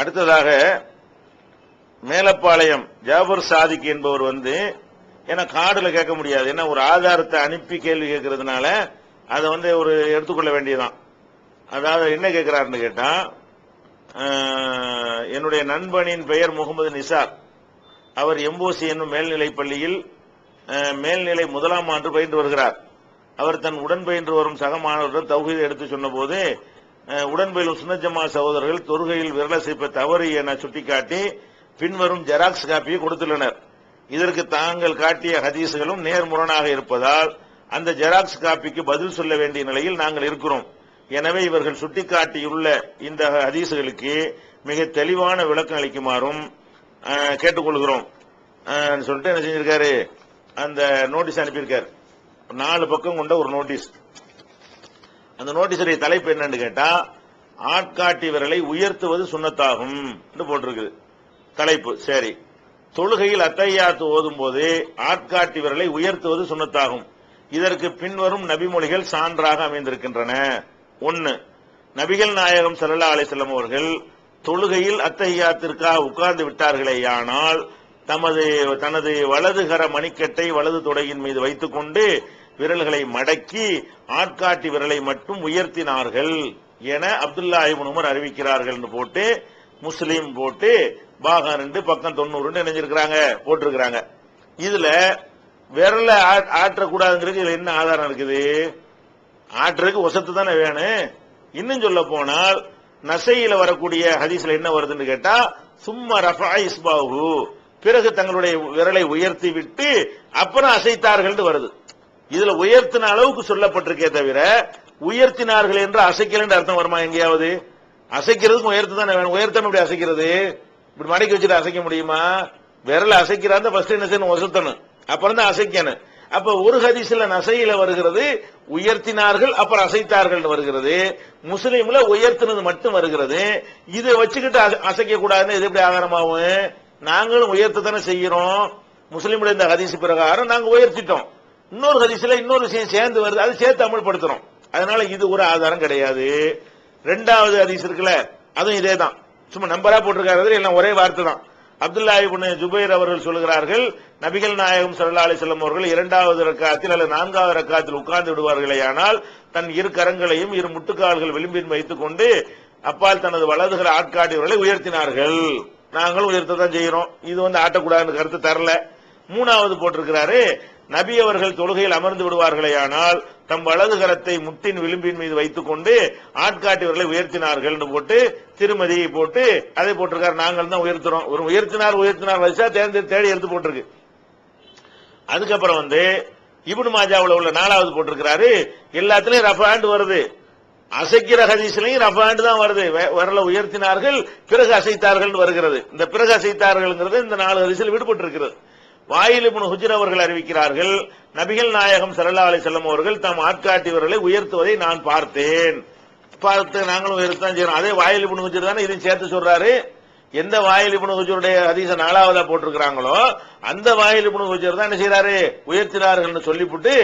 அடுத்ததாக மேலப்பாளையம் ஜாபர் சாதிக் என்பவர் வந்து ஏன்னா கார்டுல கேட்க முடியாது. ஏன்னா ஒரு ஆதாரத்தை அனுப்பி கேள்வி கேட்கறதுனால அதை வந்து ஒரு எடுத்துக்கொள்ள வேண்டியதுதான். அதாவது என்ன கேட்கிறாருன்னு கேட்டா என்னுடைய நண்பனின் பெயர் முகமது நிசார். அவர் எம்போசி என்னும் மேல்நிலைப் பள்ளியில் மேல்நிலை முதலாம் ஆண்டு பயின்று வருகிறார். அவர் தன் உடன் பயின்று வரும் சக மாணவர்கள் தகுதி எடுத்து சொன்னபோது உடன்பயில் உடன் சகோதரர்கள் தொருகையில் விரலசைப்ப தவறு என சுட்டிக்காட்டி பின்வரும் ஜெராக்ஸ் காப்பியை கொடுத்துள்ளனர். இதற்கு தாங்கள் காட்டிய ஹதீசுகளும் நேர்முரணாக இருப்பதால் அந்த ஜெராக்ஸ் காப்பிக்கு பதில் சொல்ல வேண்டிய நிலையில் நாங்கள் இருக்கிறோம். எனவே இவர்கள் சுட்டிக்காட்டியுள்ள இந்த ஹதீசுகளுக்கு மிக தெளிவான விளக்கம் அளிக்குமாறும் கேட்டுக்கொள்கிறோம். சொல்லிட்டு என்ன செஞ்சிருக்காரு? அந்த நோட்டீஸ் அனுப்பியிருக்காரு. நாலு பக்கம் கொண்ட ஒரு நோட்டீஸ் அந்த நோட்டீஸுடைய தலைப்பு என்னன்னு கேட்டா ஆட்காட்டி விரலை உயர்த்துவது சுண்ணத்தாகும் என்று போட்டிருக்குது. தலைப்பு சரி. தொழுகையில் அத்தையாத்து ஓதும் போது ஆட்காட்டி விரலை உயர்த்துவது சுண்ணத்தாகும். இதற்கு பின்வரும் நபிமொழிகள் சான்றாக அமைந்திருக்கின்றன. ஒன்னு நபிகள் நாயகம் சல்லா அலிசல்லம் அவர்கள் தொழுகையில் அத்தையாத்திற்காக உட்கார்ந்து விட்டார்களேயானால் தமது தனது வலதுகர மணிக்கட்டை வலது தொடையின் மீது வைத்துக்கொண்டு விரல்களை மடக்கி ஆட்காட்டி விரலை மட்டும் உயர்த்தினார்கள் என அப்துல்லா இப்னு உமர் அறிவிக்கிறார்கள் போட்டு முஸ்லீம் போட்டு பாகம் ரெண்டு பக்கம் தொண்ணூறு இணைஞ்சிருக்கிறாங்க போட்டிருக்கிறாங்க. இதுல விரல ஆ- ஆற்றக்கூடாதுங்கிறதுக்கு இதுல என்ன ஆதாரம் இருக்குது? ஆற்றுறதுக்கு ஒசத்து தானே வேணும். இன்னும் சொல்ல போனால் நசையில வரக்கூடிய ஹதீஸ்ல என்ன வருதுன்னு கேட்டா சும்மா ரஃபா இஸ்பாஹு. பிறகு தங்களுடைய விரலை உயர்த்தி விட்டு அப்புறம் அசைத்தார்கள் வருது. இதுல உயர்த்தின அளவுக்கு சொல்லப்பட்டிருக்கே தவிர உயர்த்தினார்கள் என்று அசைக்கல் என்று அர்த்தம் வருமா எங்கேயாவது? அசைக்கிறதுக்கு உயர்த்து தானே வேணும். உயர்த்தணும் இப்படி அசைக்கிறது? இப்படி மடக்கி வச்சுட்டு அசைக்க முடியுமா? விரல அசைக்கிறாந்த ஃபர்ஸ்ட் என்ன செய்யணும்? ஒசத்தணும் அப்புறம் தான் அசைக்கணும். அப்ப ஒரு ஹதீஸ்ல நசையில வருகிறது உயர்த்தினார்கள் அப்புறம் அசைத்தார்கள் வருகிறது. முஸ்லீம்ல உயர்த்தினது மட்டும் வருகிறது. இதை வச்சுக்கிட்டு அசைக்க கூடாதுன்னு இது எப்படி ஆதாரமாகும்? நாங்களும் உயர்த்த தானே செய்யறோம் முஸ்லீம்ல இந்த ஹதீஸ் பிரகாரம் நாங்க உயர்த்திட்டோம். இன்னொரு ஹதீஸ்ல இன்னொரு விஷயம் சேர்ந்து வருது. அது சேர்த்து அமல்படுத்தணும். அதனால இது ஒரு ஆதாரம் கிடையாது. ரெண்டாவது ஹதீஸ் இருக்குல்ல அதுவும் இதே தான் சும்மா நம்பரா போட்டிருக்காரு எல்லாம் ஒரே வார்த்தை தான். அப்துல்லா இப்னு ஜுபைர் அவர்கள் சொல்கிறார்கள் நபிகள் நாயகம் சல்லா அலி செல்லம் அவர்கள் இரண்டாவது ரக்காத்தில் அல்லது நான்காவது ரக்காத்தில் உட்கார்ந்து விடுவார்களேயானால் தன் இரு கரங்களையும் இரு முட்டுக்கால்கள் விளிம்பின் வைத்துக் கொண்டு அப்பால் தனது வலதுகிற ஆட்காட்டியவர்களை உயர்த்தினார்கள். நாங்களும் உயர்த்த தான் செய்யறோம். இது வந்து ஆட்டக்கூடாதுன்னு கருத்து தரல. மூணாவது போட்டிருக்கிறாரு நபி அவர்கள் தொழுகையில் அமர்ந்து விடுவார்களேயானால் தம் வலது கரத்தை முட்டின் விளிம்பின் மீது வைத்துக் கொண்டு ஆட்காட்டியவர்களை உயர்த்தினார்கள் போட்டு திருமதியை போட்டு அதை போட்டிருக்காரு. நாங்கள் தான் உயர்த்துறோம். ஒரு உயர்த்தினார் உயர்த்தினார். வரிசா தேர்ந்து தேடி எடுத்து போட்டிருக்கு. அதுக்கப்புறம் வந்து இபுன் மாஜாவுல உள்ள நாலாவது போட்டிருக்கிறாரு. எல்லாத்துலயும் ஹேண்ட் வருது. அசைக்கிற ஹதீஸ்லயும் ரஃபாண்டு தான் வருது. விரல உயர்த்தினார்கள் பிறகு அசைத்தார்கள் வருகிறது. இந்த பிறகு அசைத்தார்கள்ங்கிறது இந்த நாலு ஹதீஸில் விடுபட்டு இருக்கிறது வாயில் இப்னு ஹுஜர் அவர்கள் அறிவிக்கிறார்கள் நபிகள் நாயகம் ஸல்லல்லாஹு அலி செல்லம் அவர்கள் தாம் ஆட்காட்டியவர்களை உயர்த்துவதை நான் பார்த்தேன். பார்த்து நாங்களும் உயர்த்தான் செய்யணும் அதே வாயில் இப்னு ஹுஜர் தானே இதையும் சேர்த்து சொல்றாரு. எந்த வாயில் இப்னு ஹுஜருடைய அதிச நாலாவதா போட்டிருக்கிறாங்களோ அந்த வாயில் இப்னு ஹுஜர் தான் என்ன செய்யறாரு உயர்த்தினார்கள் சொல்லிவிட்டு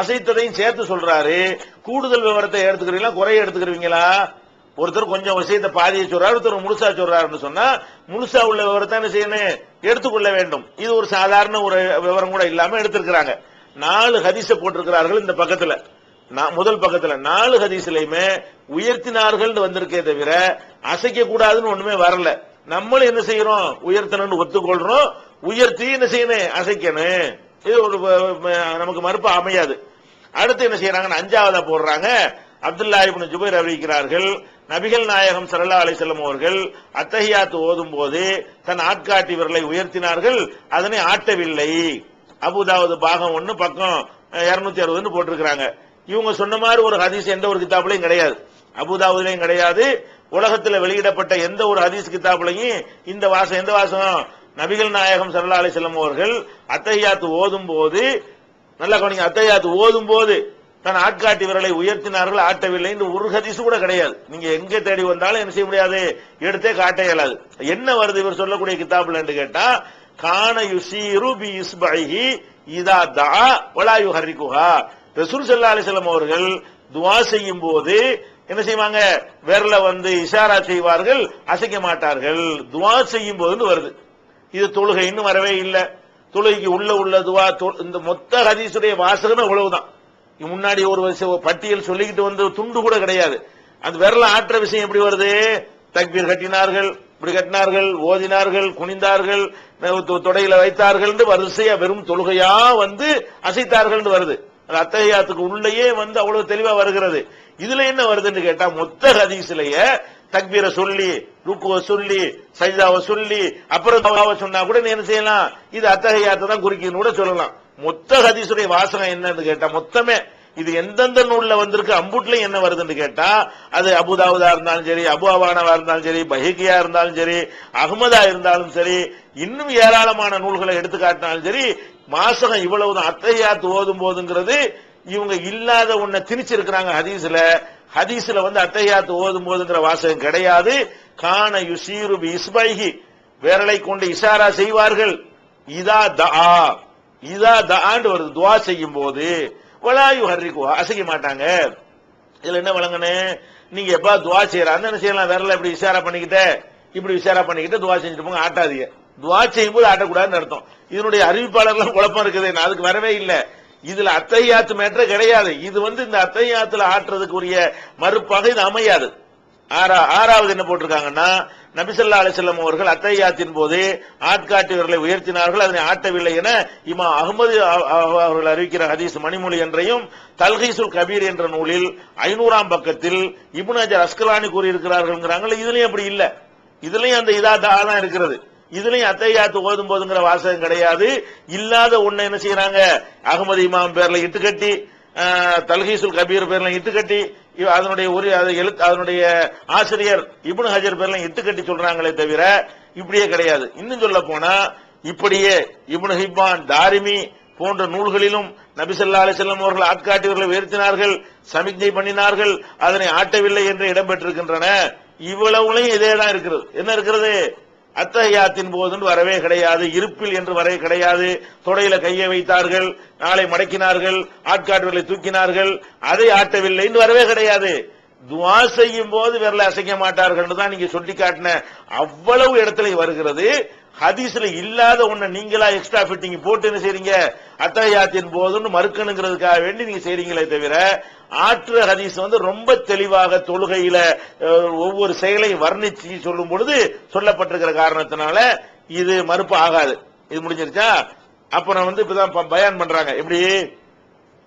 அசைத்ததையும் சேர்த்து சொல்றாரு. கூடுதல் விவரத்தை எடுத்துக்கிறீங்களா? குறைய எடுத்துக்கிறீங்களா? ஒருத்தர் கொஞ்சம் விஷயத்தை பாதியை சொல்றாரு ஒருத்தர் முழுசா சொல்றாருன்னு சொன்னா முழுசா உள்ள விவரத்தை என்ன செய்யணும் எடுத்துக்கொள்ள வேண்டும். இது ஒரு சாதாரண ஒரு விவரம் கூட இல்லாம எடுத்திருக்கிறாங்க. நாலு ஹதீஸ போட்டிருக்கிறார்கள் இந்த பக்கத்துல. நான் முதல் பக்கத்துல. நாலு ஹதீஸ்லயுமே உயர்த்தினார்கள் வந்திருக்கே தவிர அசைக்க கூடாதுன்னு ஒண்ணுமே வரல. நம்மளும் என்ன செய்யறோம்? உயர்த்தணும்னு ஒத்துக்கொள்றோம். உயர்த்தி என்ன செய்யணும்? அசைக்கணும். இது ஒரு நமக்கு மறுப்பு அமையாது. அடுத்து என்ன செய்யறாங்கன்னு அஞ்சாவதா போடுறாங்க. அப்துல்லா இப்னு ஜுபைர் அறிவிக்கிறார்கள் நபிகள் நாயகம் ஸல்லல்லாஹு அலைஹி வஸல்லம் அவர்கள் அத்தகையாத்து ஓதும் போது தன் ஆட்காட்டி விரலை உயர்த்தினார்கள். அதனை ஆட்டவில்லை. அபுதாவது பாகம் ஒன்னு பக்கம் இருநூத்தி அறுபதுன்னு போட்டிருக்கிறாங்க. இவங்க சொன்ன மாதிரி ஒரு ஹதீஸ் எந்த ஒரு கிதாபுலையும் கிடையாது. அபுதாவுலையும் கிடையாது. உலகத்தில் வெளியிடப்பட்ட எந்த ஒரு ஹதீஸ் கிதாபுலையும் இந்த வாசம் எந்த வாசம்? நபிகள் நாயகம் ஸல்லல்லாஹு அலைஹி வஸல்லம் அவர்கள் அத்தகையாத்து ஓதும் போது நல்லா கவனிங்க அத்தையாத்து ஓதும் போது தன் ஆட்காட்டி விரலை உயர்த்தினார்கள் ஆட்டவில்லை. என்று ஒரு ஹதிசு கூட கிடையாது. நீங்க எங்க தேடி வந்தாலும் என்ன செய்ய முடியாது? எடுத்தே காட்ட இயலாது. என்ன வருது? இவர் சொல்லக்கூடிய கிதாபுல என்று கேட்டா கான யுசீரு பி இஸ்பைஹி இதா தா வலாயு ஹரிகுஹா ரசூல் ஸல்லல்லாஹு அலிசல்லம் அவர்கள் துவா செய்யும் போது என்ன செய்வாங்க? விரல வந்து இஷாரா செய்வார்கள் அசைக்க மாட்டார்கள். துவா செய்யும் போதுன்னு வருது. இது தொழுகைன்னு வரவே இல்லை. தொழுகைக்கு உள்ள உள்ள துவா இந்த மொத்த ஹதீஸுடைய வாசகமே இவ்வளவுதான். முன்னாடி ஒரு வருஷம் பட்டியல் சொல்லிக்கிட்டு வந்து துண்டு கூட கிடையாது. அந்த விரல ஆற்ற விஷயம் எப்படி வருது? தக்பீர் கட்டினார்கள் இப்படி கட்டினார்கள் ஓதினார்கள் குனிந்தார்கள் தொ- தொடையில வைத்தார்கள் வரிசையா வெறும் தொழுகையா வந்து அசைத்தார்கள் வருது. அது அத்தகையாத்துக்கு உள்ளேயே வந்து அவ்வளவு தெளிவா வருகிறது. இதுல என்ன வருதுன்னு கேட்டா மொத்த ஹதீஸ்லயே தக்பீரை சொல்லி ருக்குவ சொல்லி சஜிதாவை சொல்லி அப்புறம் சொன்னா கூட நீ என்ன செய்யலாம்? இது அத்தகையாத்தை தான் குறிக்கணும் கூட சொல்லலாம். மொத்த ஹதீசுடைய வாசகம் என்னன்னு கேட்டா மொத்தமே இது எந்தெந்த நூல்ல வந்திருக்கு அம்புட்ல என்ன வருதுன்னு கேட்டா அது அபுதாவுதா இருந்தாலும் சரி அபு அவானவா இருந்தாலும் சரி பஹிகியா இருந்தாலும் சரி அகமதா இருந்தாலும் சரி இன்னும் ஏராளமான நூல்களை எடுத்து காட்டினாலும் சரி மாசகம் இவ்வளவுதான். அத்தையாத்து ஓதும் போதுங்கிறது இவங்க இல்லாத ஒன்ன திணிச்சிருக்கிறாங்க ஹதீஸ்ல. ஹதீஸ்ல வந்து அத்தையாத்து ஓதும் போதுங்கிற வாசகம் கிடையாது. கான யுசீரு இஸ்பைஹி. விரலை கொண்டு இசாரா செய்வார்கள். இதா தா இதா ஆண்டு வருது துவா செய்யும் போது வலாயு ஹர்ரிக்குவா அசைக்க மாட்டாங்க. இதுல என்ன வழங்கனே நீங்க எப்பா துவா செய்யறாங்க என்ன செய்யலாம்? விரல இப்படி விசாரா பண்ணிக்கிட்ட. இப்படி விசாரா பண்ணிக்கிட்டு துவா செஞ்சுட்டு போங்க ஆட்டாதீங்க. துவா செய்யும் போது ஆட்டக்கூடாதுன்னு அர்த்தம். இதனுடைய அறிவிப்பாளர்லாம் குழப்பம் இருக்குது. நான் அதுக்கு வரவே இல்லை. இதுல அத்தையாத்து மேட்டர் கிடையாது. இது வந்து இந்த அத்தையாத்துல ஆட்டுறதுக்குரிய மறுப்பாக இது அமையாது. ஆறா ஆறாவது என்ன போட்டிருக்காங்கன்னா நபிசல்லா அலிசல்லம் அவர்கள் அத்தையாத்தின் போது ஆட்காட்டியவர்களை உயர்த்தினார்கள். அதனை ஆட்டவில்லை என இமா அகமது அவர்கள் அறிவிக்கிற ஹதீஸ் மணிமொழி என்றையும் தல்ஹீசுல் கபீர் என்ற நூலில் ஐநூறாம் பக்கத்தில் இப்னு அஜர் அஸ்கலானி கூறியிருக்கிறார்கள் இதுலயும் அப்படி இல்ல. இதுலயும் அந்த இதா தா தான் இருக்கிறது. இதுலயும் அத்தையாத்து ஓதும் போதுங்கிற வாசகம் கிடையாது. இல்லாத ஒண்ணு என்ன செய்யறாங்க? அகமது இமாம் பேர்ல இட்டுக்கட்டி கட்டி தல்ஹீசுல் கபீர் பேர்ல இட்டுக்கட்டி அதனுடைய ஒரு எழுத்து அதனுடைய ஆசிரியர் இப்னு ஹஜர் பேர்ல இட்டுக்கட்டி சொல்றாங்களே தவிர இப்படியே கிடையாது. இன்னும் சொல்ல போனா இப்படியே இப்னு ஹிப்பான் தாரிமி போன்ற நூல்களிலும் நபிசல்லா அலிசல்லம் அவர்கள் ஆட்காட்டியவர்களை உயர்த்தினார்கள் சமிக்ஞை பண்ணினார்கள் அதனை ஆட்டவில்லை என்று இடம்பெற்றிருக்கின்றன. இவ்வளவுலையும் இதே தான் இருக்கிறது. என்ன இருக்கிறது? அத்தகையாத்தின் போதுன்னு வரவே கிடையாது. இருப்பில் என்று வரவே கிடையாது. தொடையில கையை வைத்தார்கள் நாளை மடக்கினார்கள் ஆட்காட்டுகளை தூக்கினார்கள். அதை ஆட்டவில்லை என்று வரவே கிடையாது. துவா செய்யும் போது விரல அசைக்க மாட்டார்கள் தான் நீங்க சொல்லி காட்டின. அவ்வளவு இடத்துல வருகிறது. ஹதீஸ்ல இல்லாத ஒண்ண நீங்களா எக்ஸ்ட்ரா ஃபிட்டிங் போட்டு என்ன செய்றீங்க? அத்தகையாத்தின் போதுன்னு மறுக்கணுங்கிறதுக்காக வேண்டி நீங்க செய்றீங்களே தவிர ஆற்று ஹதீஸ் வந்து ரொம்ப தெளிவாக தொழுகையில ஒவ்வொரு செயலையும் வர்ணிச்சு சொல்லும் பொழுது சொல்லப்பட்டிருக்கிற காரணத்தினால இது மறுப்பு ஆகாது. இது முடிஞ்சிருச்சா? அப்புறம் வந்து இப்பதான் ப- பயான் பண்றாங்க. எப்படி?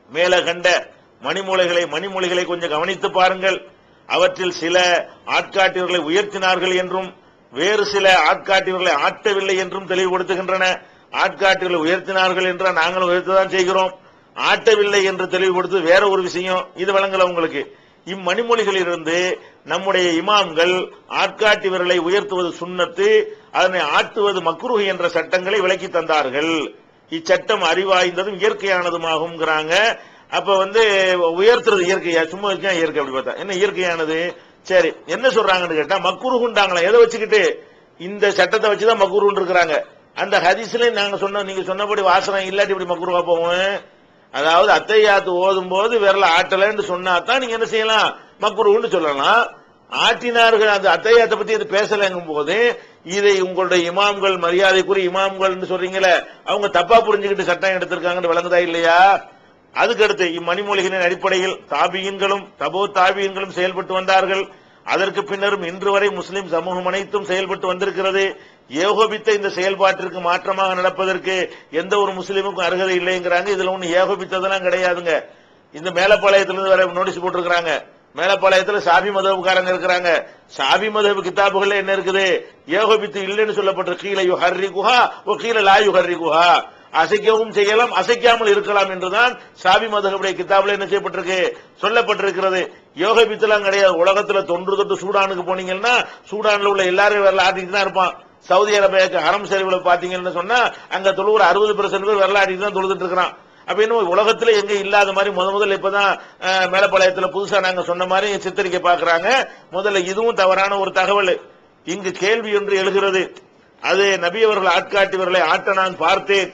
மேல கண்ட மணிமூலைகளை மணிமொழிகளை கொஞ்சம் கவனித்து பாருங்கள். அவற்றில் சில ஆட்காட்டியவர்களை உயர்த்தினார்கள் என்றும் வேறு சில ஆட்காட்டியவர்களை ஆட்டவில்லை என்றும் தெளிவுபடுத்துகின்றன. ஆட்காட்டிகளை உயர்த்தினார்கள் என்றால் நாங்களும் உயர்த்ததான் செய்கிறோம். ஆட்டவில்லை என்று தெளிவுபடுத்து வேற ஒரு விஷயம் இது வழங்கல உங்களுக்கு. இம்மணிமொழிகளிலிருந்து நம்முடைய இமாம்கள் ஆட்காட்டியவர்களை உயர்த்துவது சுன்னத்து அதனை ஆட்டுவது மக்ருஹ் என்ற சட்டங்களை விளக்கி தந்தார்கள். இச்சட்டம் அறிவாய்ந்ததும் இயற்கையானதுமாகுங்கிறாங்க அப்ப வந்து உயர்த்துறது இயற்கையா? சும்மா இயற்கை அப்படி பார்த்தா. என்ன இயற்கையானது? சரி என்ன சொல்றாங்கன்னு கேட்டா மக்குருகுண்டாங்களா எதை வச்சுக்கிட்டு? இந்த சட்டத்தை வச்சுதான் மக்குருன்னு இருக்கிறாங்க. அந்த ஹதீஸ்ல நாங்க சொன்ன நீங்க சொன்னபடி வாசனம் இல்லாட்டி இப்படி மக்குருவா போவோம் அதாவது அத்தையாத்து ஓதும் போது விரல ஆட்டலன்னு சொன்னா தான் நீங்க என்ன செய்யலாம்? மக்குருன்னு சொல்லலாம். ஆட்டினார்கள் அந்த அத்தையாத்தை பத்தி இது பேசலங்கும் போது இதை உங்களுடைய இமாம்கள் மரியாதைக்குரிய இமாம்கள்னு சொல்றீங்களே அவங்க தப்பா புரிஞ்சுக்கிட்டு சட்டம் எடுத்திருக்காங்கன்னு விளங்குதா இல்லையா? அதுக்கடுத்து இம்மணிமொழிகளின் அடிப்படையில் தாபியன்களும் தபோ தாபியன்களும் செயல்பட்டு வந்தார்கள். அதற்கு பின்னரும் இன்று வரை முஸ்லிம் சமூகம் அனைத்தும் செயல்பட்டு வந்திருக்கிறது. ஏகோபித்த இந்த செயல்பாட்டிற்கு மாற்றமாக நடப்பதற்கு எந்த ஒரு முஸ்லீமுக்கும் அருகதை இல்லைங்கிறாங்க. இதுல ஒண்ணு ஏகோபித்ததெல்லாம் கிடையாதுங்க. இந்த மேலப்பாளையத்திலிருந்து வர நோட்டீஸ் போட்டிருக்கிறாங்க. மேலப்பாளையத்துல சாபி மதவுக்காரங்க இருக்கிறாங்க. சாபி மதவு கிதாபுகள்ல என்ன இருக்குது? ஏகோபித்து இல்லைன்னு சொல்லப்பட்ட கீழே யுஹர்ரி குஹா ஓ கீழே லா யு ஹர்ரி குஹா அசைக்கவும் செய்யலாம் அசைக்காமல் இருக்கலாம் என்றுதான் சாபி மதகுடைய கிதாபுல என்ன செய்யப்பட்டிருக்கு சொல்லப்பட்டிருக்கிறது. யோக பித்தெல்லாம் கிடையாது. உலகத்துல தொன்று தொட்டு சூடானுக்கு போனீங்கன்னா சூடான்ல உள்ள எல்லாரும் வரல ஆட்டிட்டு தான் இருப்பான். சவுதி அரேபியாவுக்கு ஹரம் சரிவுல பாத்தீங்கன்னு சொன்னா அங்க தொழுகிற அறுபது பெர்சென்ட் பேர் வரலாற்றிட்டு தான் தொழுதுட்டு இருக்கிறான். அப்படின்னு உலகத்துல எங்க இல்லாத மாதிரி முத முதல்ல இப்பதான் மேலப்பாளையத்துல புதுசா நாங்க சொன்ன மாதிரி சித்தரிக்க பாக்குறாங்க. முதல்ல இதுவும் தவறான ஒரு தகவல். இங்கு கேள்வி ஒன்று எழுகிறது. அது நபி அவர்கள் ஆட்காட்டியவர்களை ஆட்ட நான் பார்த்தேன்.